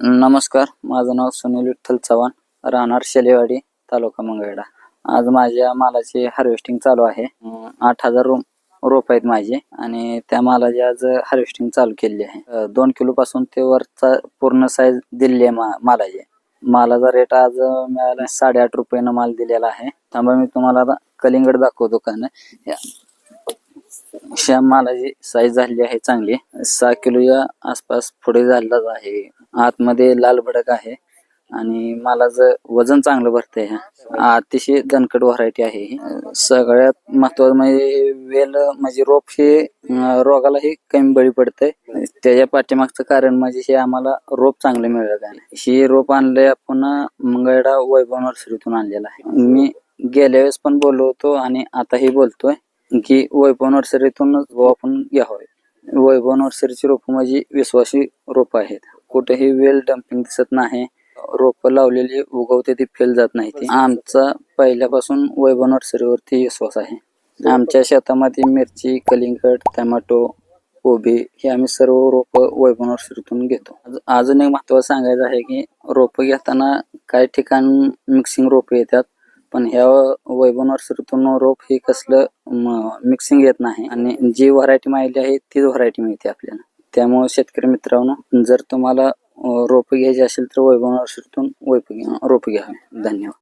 नमस्कार माझं नाव सुनील विठ्ठल चव्हाण राहणार शेलेवाडी तालुका मंगळवेढा. आज माझ्या मालाची हार्वेस्टिंग चालू आहे. आठ हजार रो रोप आहेत माझे आणि त्या मालाची आज हार्वेस्टिंग चालू केली आहे. दोन किलो पासून ते वरचा पूर्ण साईज दिली आहे मा मालाची. मालाचा रेट आज मिळाला साडेआठ रुपयानं माल दिलेला आहे. थांबा मी तुम्हाला कलिंगड दाखवतो का पेक्षा मालाची साईज झालेली आहे चांगली सहा किलोच्या आसपास पुढे झालेलाच आहे. आतमध्ये लाल भडक आहे आणि मालाचं वजन चांगलं भरतंय अतिशय दणकट व्हरायटी आहे सगळ्यात महत्वाचं म्हणजे वेल म्हणजे रोप हे रोगालाही कमी बळी पडतंय. त्याच्या पाठीमागचं कारण म्हणजे हे आम्हाला रोप चांगलं मिळत आहे हे रोप आणलंय आपण मंगळडा वैभव नर्सरीतून आणलेलं आहे. मी गेल्या वेळेस पण बोललो होतो आणि आताही बोलतोय. की वैभव नर्सरीतूनच आपण घ्यावं वैभव नर्सरीची रोपं माझी विश्वासी रोपं आहेत. कुठेही वेल डम्पिंग दिसत नाही. रोप लावलेली उगवते ती फेल जात नाही ती. आमचा पहिल्यापासून वैभव नर्सरीवरती विश्वास आहे. आमच्या शेतामध्ये मिरची कलिंगड टमॅटो कोबी हे आम्ही सर्व रोप वैभव नर्सरीतून घेतो. अजून एक महत्त्वाचं सांगायचं आहे की रोप घेताना काही ठिकाण मिक्सिंग रोप येतात. पण ह्या वैभव नर्सरीतून रोप हे कसलं मिक्सिंग येत नाही. आणि जी व्हरायटी माहिती आहे तीच व्हरायटी मिळते आपल्याला. त्यामुळे शेतकरी मित्रांनो जर तुम्हाला रोप घ्यायची असेल तर वैभव नर्सरीतून रोप घ्यावे धन्यवाद.